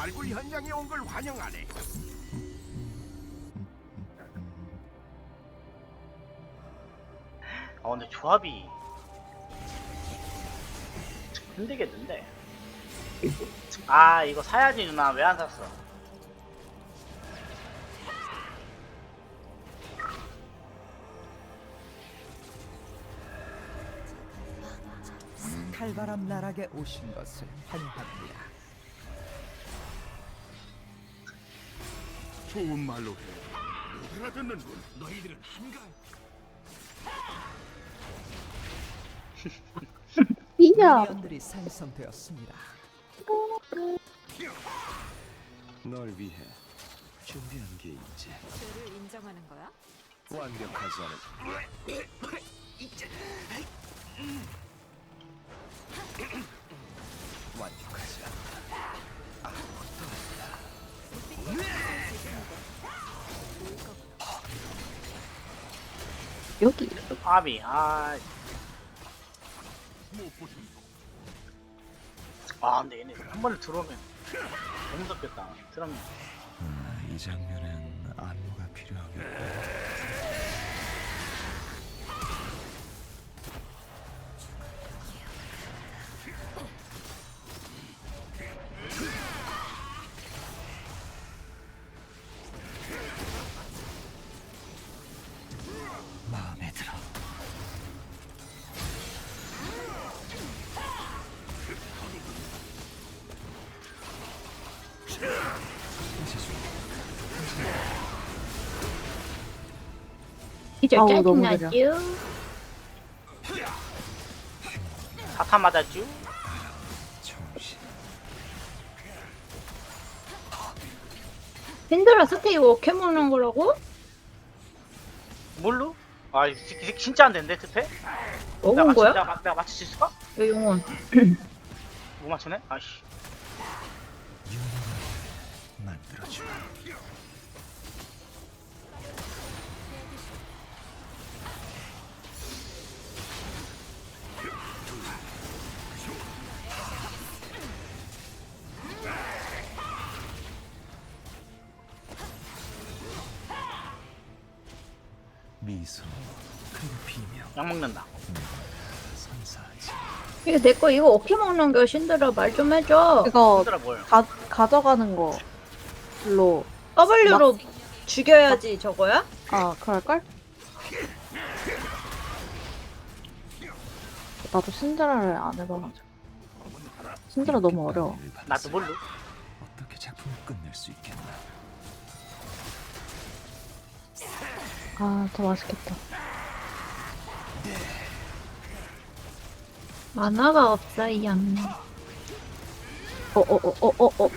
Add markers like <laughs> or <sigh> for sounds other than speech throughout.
발굴 현장에 온 걸 환영하네. 아 근데 조합이 힘들겠는데 아 이거 사야지 누나 왜 안 샀어 칼바람 나락에 오신 것을 환영합니다. 좋은 말로 해. 누구나 듣는군. 너희들은 한가. <laughs> 이야 미니언들이 생성되었습니다. 널 위해 준비한 게 있지. 죄를 인정하는 거야? 완벽하지 않은 완벽하지 않아. 여기 조합이 아 아, 근데 얘네 한 번에 들어오면 너무 덥겠다. 들어오면 아, 이 장면엔 안무가 필요하겠고. 아우, 너무 짜증나죠? 사탄 맞았쥬? 힘들어 스테이 어떻게 먹는 거라고? 뭘로? 아, 이 새끼, 진짜 안 되는데, 특패? 먹은 내가 거야? 내가, 내가 맞출 수 있을까? 왜 용원? 못 맞추네? 아이씨. 만들어주마. 미소 그리고 비명 약 먹는다. 선사하지 이거 내 거 이거 어떻게 먹는 거야 신들아 말 좀 해줘 이거 힘들어 뭘. 가, 가져가는 거로 W로 죽여야지 저거야? 아 그럴걸? 나도 신드라를 안 해봐가지고 신드라 너무 어려워 나도 뭘로? 어떻게 작품을 끝낼 수 있겠 아 더 맛있겠다 만화가 없어 이 양. 어, 어어 어 어 어 어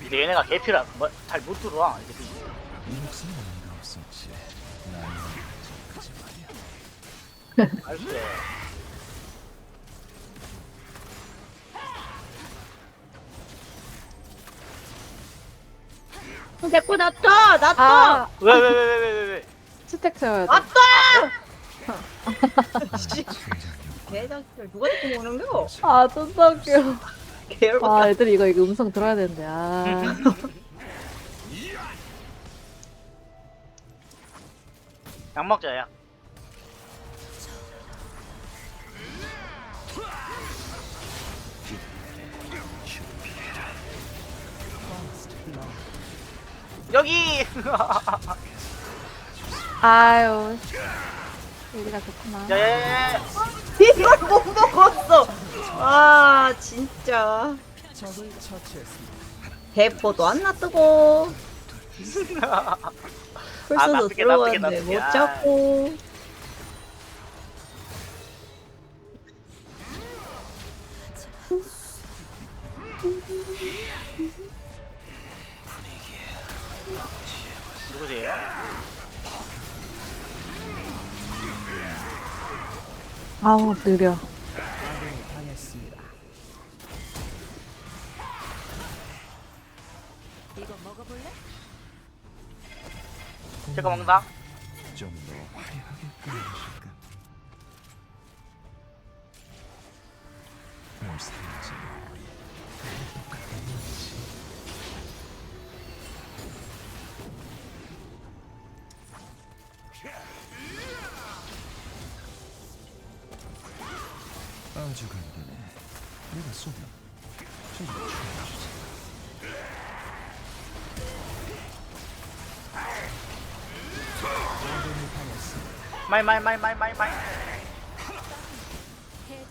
근데 얘네가 개피라, 뭐, 잘 못 들어와. 이게 이 목숨은 의미가 없었지 나는 전까지 말이야 알겠 어. 내거 놔둬 놔둬 아 왜, 왜, 왜, 왜, 왜, 왜, 왜. 스택 세워야 돼 놔둬 <laughs> 개자식들 누가 데리고 먹는 거? 아, 존나 웃겨. 아, 애들이 이거, 이거 음성 들어야 되는데, 아. <laughs> 약 먹자, 약. 여기! <laughs> 아유. 여기가 좋구나. 야, 야, 야, 야. 이걸 못 먹었어 아 진짜. 대포도 안 놔두고 벌써도 놔두게, 놔두게, 들어왔는데. 못 아. 잡고 아우, 느려. 제가 먹는다. 아주 간단해. 내가 쏘면 좀더 추가해주지. 마이 마이 마이 마이 마이 마이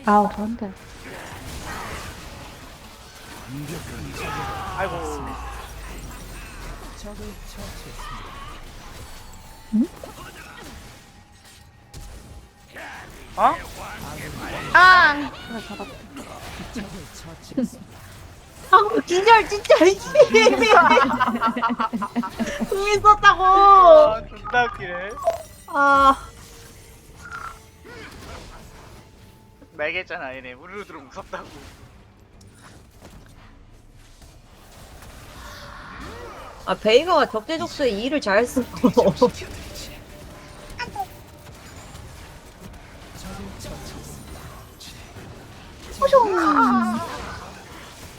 아우 저한테 아이고 적을 처치했습니다. 어? 아! 그래 잡았다. 아, 기절 진짜 궁 있었다고. 아 존나 웃기네 아, 나 얘기했잖아 얘네 우르르 들어 무섭다고 아 베이가가 적재적소에 일을 잘 <laughs> 쓰고.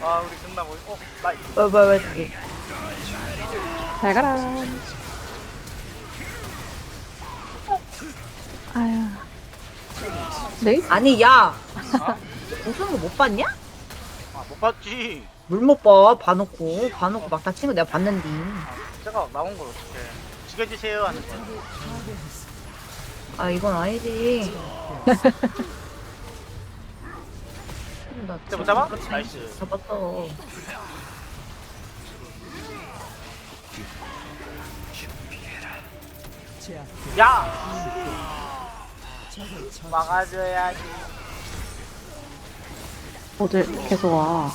아 우리 끝나고 어? 나 왜, 왜, 왜, 저기. 잘 가라 아유 네? 아니, 야. 무슨 거못 봤냐? 아못 봤지 물 못 봐. 봐놓고. 봐놓고 막 다치는 거 내가 봤는데. 제가 나온 걸 어떡해 죽여주세요 하는 거야 아, 이건 아니지. <laughs> 나 진짜 못 잡아? 나이스 잡았어. 제압 야! 막아줘야지 어제 계속 와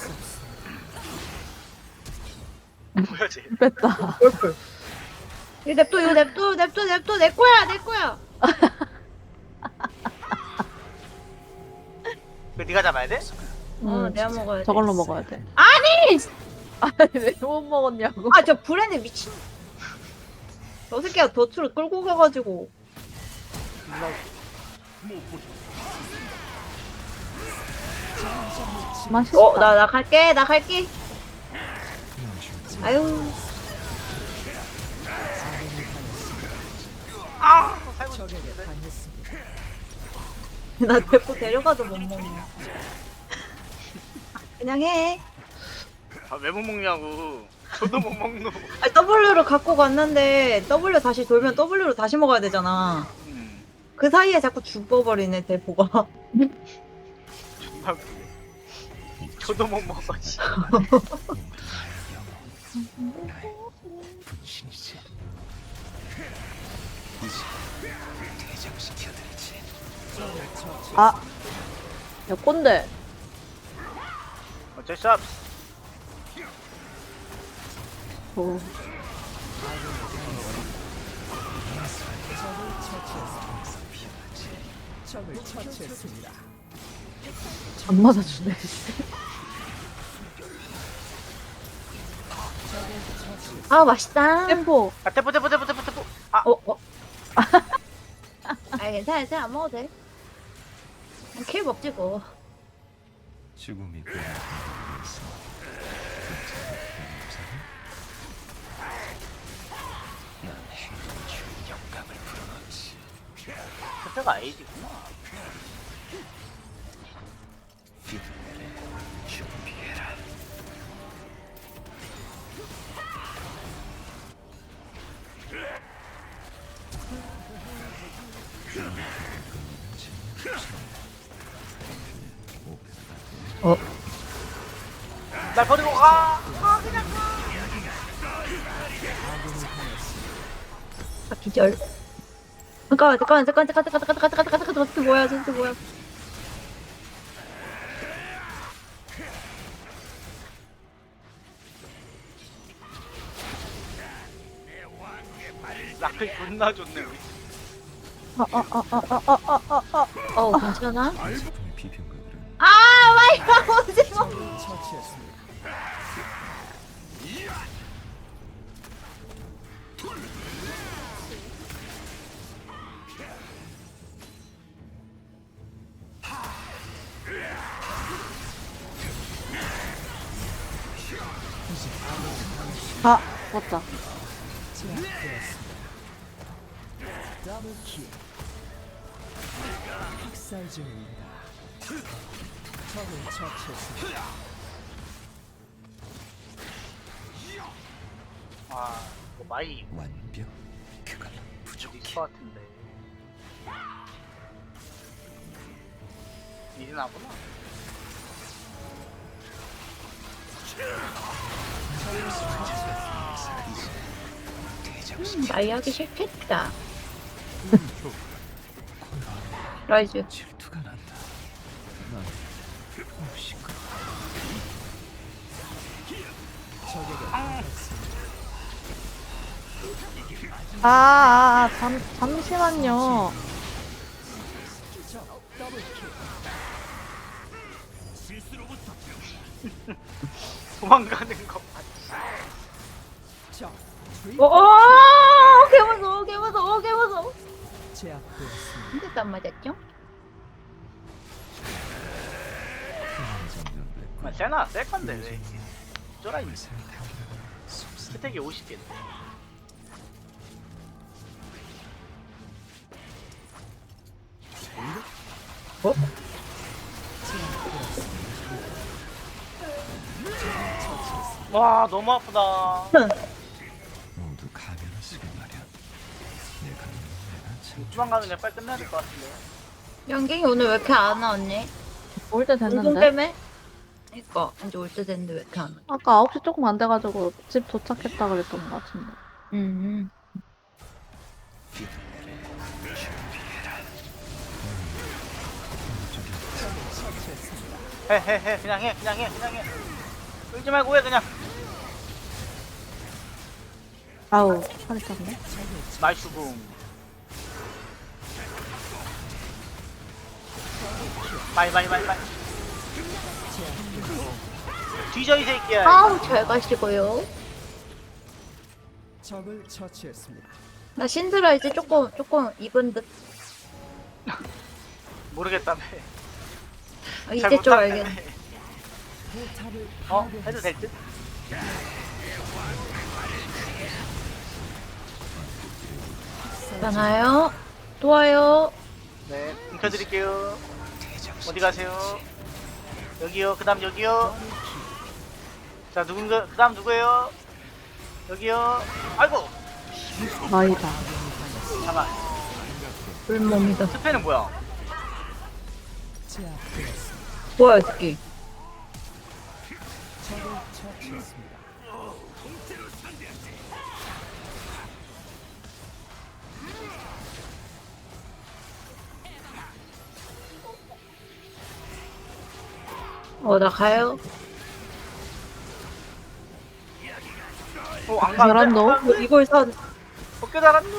뭐야 쟤 <laughs> 뺐다 이거 냅둬, 이거 냅둬, 냅둬, 냅둬. 내 거야, 내 거야. 그 네가 잡아야 돼? 어, 음, 내가 먹어야 돼. 저걸로 먹어야 돼 아니! 아니 왜 못 먹었냐고 아, 저 브랜드 미친. 저 새끼가 덫으로 끌고 가가지고. 맛있다 어, 나, 나 갈게, 나 갈게. 아유. 아! 나 데리고 데려가도 못 먹네. 그냥 해. 아 왜 못 먹냐고 저도 못 먹노 아, W를 갖고 갔는데 W 다시 돌면 W로 다시 먹어야 되잖아. 음 그 사이에 자꾸 죽어버리네 대보가. 존나 웃기네 저도 못 먹어 씨. 분신이지. 이제 대장시켜드리지. 아! 야 꼰대 어쩔 수 없어 어. 적을 처치했습니다. 안 맞아주네 아 맛있다. 템포 아 태포 태포 태포 태포 태포 아 어 어. 아 괜찮아 괜찮아 안 먹어도 돼. 킬 먹지 뭐. 죽음이 위 상대가 AD구나. 어? 날 버리고 가! 가 그냥 가! 아, 기절. 잠깐만 잠깐만 잠깐 잠깐 잠깐 잠깐 잠깐 잠깐 잠깐 잠깐 뭐야 진짜 뭐야. 라클 존나 좋네 우리 아아아아아아아아 어 괜찮아? 제품의 비평가들은 아 마이가. 적을 처치했습니다. 습니다. 아 이거 많이 완벽. 그건 부족해. 것 같은데. 미리나구나 음, 나이 하기 싫겠다. 라이즈. 질투가 난다 난 당했습니다. 아, 아, 아, 잠, 잠시만요. 도망가는 거 오, 오, 개 무서워, 개 무서워, 개 무서워. 제압되었습니다. 안 맞았죠? 아, 내 세나 셀 건데 왜 쫄아 속삭 스택이 50개인데 와 너무 아프다 <laughs> 가면 그냥 빨리 끝내야 될 것 같은데 연갱이 오늘 왜 이렇게 안 와, 언니? 올 때 운동 됐는데. 때문에? 그니까, 이제 올 때 됐는데 왜 이렇게 안 와? 아까 9시 조금 안 돼가지고 집 도착했다 그랬던 것 같은데. 음. 해 해 해 그냥 해 그냥 해 그냥 해 끌지 말고 해 그냥 아우, 팔이 탔네. 나이스 궁 많이 많이 많이 많이 뒤져 이 새끼야 아우, 잘 가시고요. 적을 처치했습니다. 나 신드라 이제 조금, 조금 입은 듯. 모르겠다며 아, 잘 이제 좀 못하겠네. 알겠네. 포탑을 어? 해도 될 듯? 괜찮아요? 또 와요. 네 뭉켜드릴게요 어디 가세요? 여기요 그 다음 여기요 자 누군가 그 다음 누구예요? 여기요 아이고 아이다. 잠깐 불몸이다. 스페는 뭐야? 뭐야, 이 새끼. 어, 나 가요. 어안 잘한다. 가는데? 이걸 선. 어깨 잘한다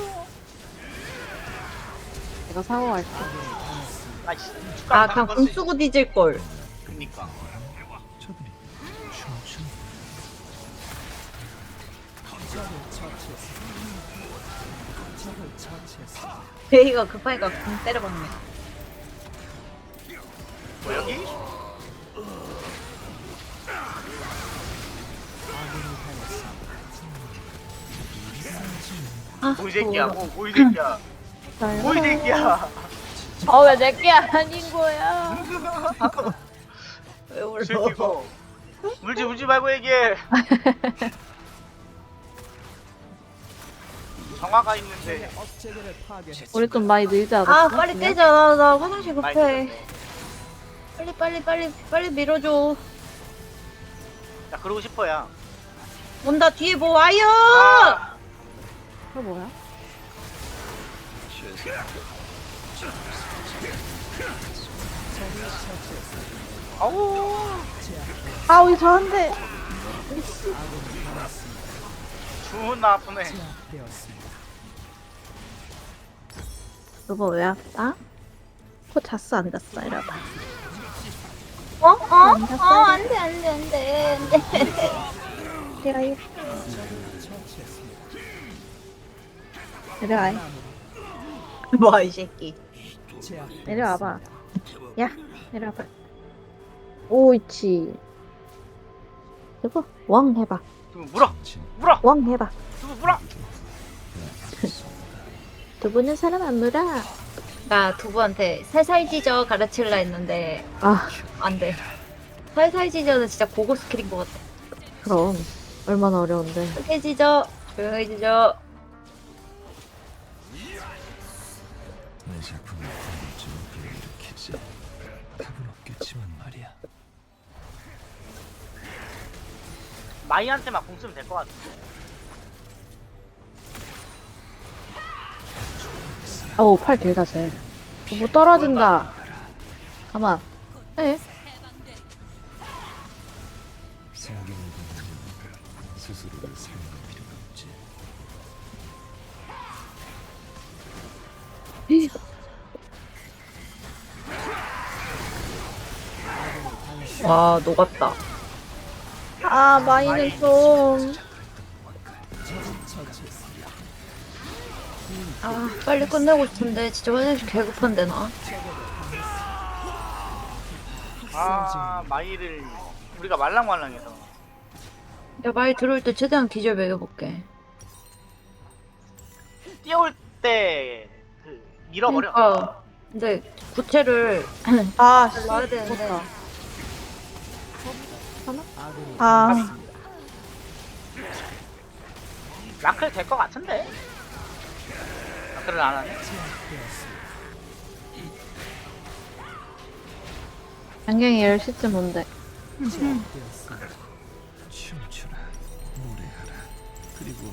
내가 사고 갈게. 아이씨 아, 그냥 공 쓰고 뒤질 걸. 그니까. 베이가 급하니까 공 때려박네. 뭐 여기? 아, 뭐이 새끼야. 뭐, 뭐이 새끼야 뭐이 새끼야 어, 왜 내게 아닌 거야? <laughs> 왜 울어? 새끼고 울지 울지 말고 얘기해 <laughs> 정화가 있는데. 우리 좀 많이 늘지 않았어? 아, 빨리 떼자. 나, 나 화장실 많이 급해. 빨리, 빨리, 빨리, 빨리 밀어줘. 야 그러고 싶어야 온다, 뒤에 뭐 와요! 아, 그거 뭐야? 아우 아우, 이 저한테. 존나 아프네. 여보, 왜 아파? 코 잤어, 안 잤어? 이러봐. 어? 어? 어, 안 돼, 안 돼, 안 돼, 안 돼. 내가 이 처치했습니다. 내려와. 뭐, 이 새끼. 내려와봐. 야, 내려와봐. 오, 있지. 두부 왕 해봐. 두부 물어 진 물어 왕 해봐. 두부 물어 <laughs> 두부는 사람 안 물어. 나 두부한테 살살 찢어 가르칠라 했는데 아 안 돼. 살살 찢어는 진짜 고급 스킬인 것 같아. 그럼 얼마나 어려운데. 크게 찢어, 조용히 찢어. 마이한테만 공 쓰면 될 것 같은데 어우 팔 길다 쟤. 두부 떨어진다. 가만. 에? 성경을 보면 스스로를 살릴 필요가 없지 와, 녹았다. 아 마이는 좀. 아, 빨리 끝내고 싶은데 진짜 화장실 개급한데 나. 아 마이를 우리가 말랑말랑해서 야, 말 들어올 때 최대한 기절 매겨볼게. 뛰어올 때그 잃어버려 그러니까. 근데 구체를 아 놔야 되는데. 아군이 아. 라클 될 것 같은데 라클을 안 하네. 안경이 10시쯤 온대. 춤추라 노래하라 그리고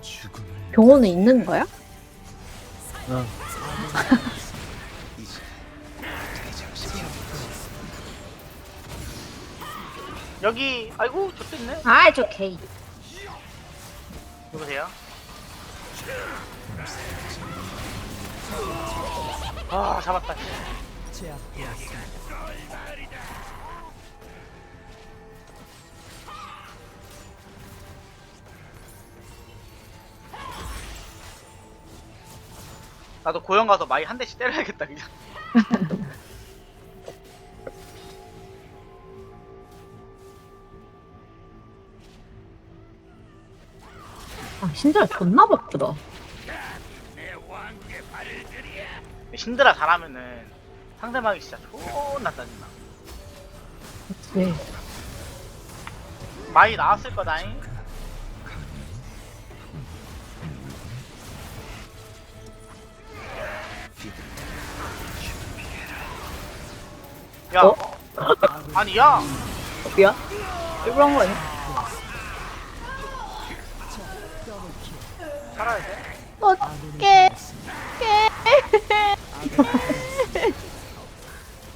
죽음을 병원에 있는 거야? 이 <laughs> 여기 아이고 저도 있네 아, 저 개이. 누구세요? 아 잡았다. 나도 고영 가서 마이 한 대씩 때려야겠다 그냥 <laughs> 신드라 존나 바쁘다. 신드라 잘하면은 상대방이 진짜 존나 짜증나 그치. 마이 나왔을 거다잉 야 어? 아니 야 미안. 일부러 한 거 아니야? 살아야 돼 어깨.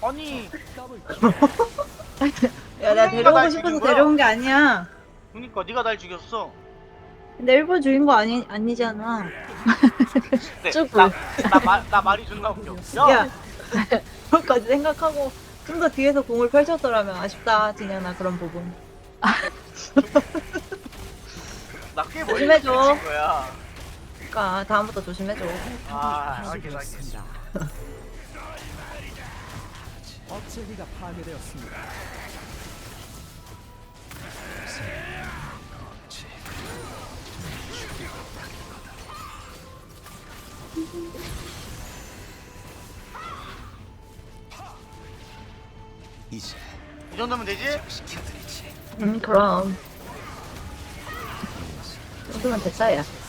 아니 야, 내가 날 데려오고 싶어서? 데려온 게 아니야. 그니까 네가 날 죽였어 근데 일부러 죽인 거 아니, 아니잖아. 네, 쭈구. 나, 나, 말, 나 말이 존나 웃겨 야, 야, 그것까지 생각하고 좀 더 뒤에서 공을 펼쳤더라면 아쉽다, 진현아, 그런 부분. 나꽤 멀리 조심해줘. 미친 거야 그러니까 다음부터 조심해줘. 아 알겠어 파괴되었습니다. <laughs> 억제기가 파괴되었습니다. 이제 이 정도면 되지? 시켜드리지 응, 그럼. 이 정도면 야.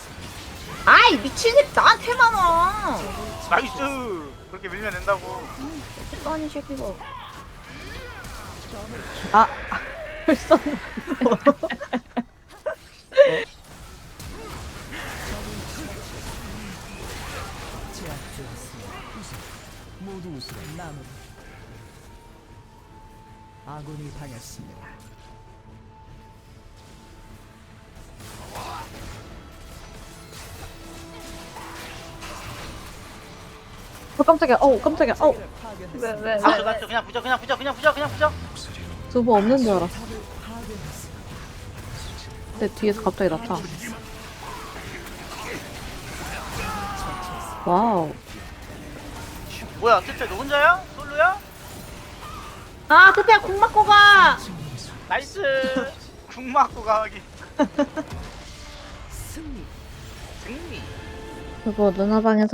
아이, 미친새 나한테만 와! 나이스 그렇게 밀면 된다고 아니, 새끼가. 아 <laughs> 벌써. 모두 웃음 나무. 아군이 당했습니다. 깜짝이야. 어우 깜짝이야. 어우 탑을 파괴했습니다. 왜, 그냥 부져 그냥 부져 그냥 부져 그냥 목소리로 두부 없는 줄 알았어. 근데 뒤에서 갑자기 나타. 와우. 뭐야 뜻대 너 혼자야? 솔로야? 아, 그때야 공 맞고 가! 나이스 궁 맞고 가기 승리. 승리 그거 누나 방에서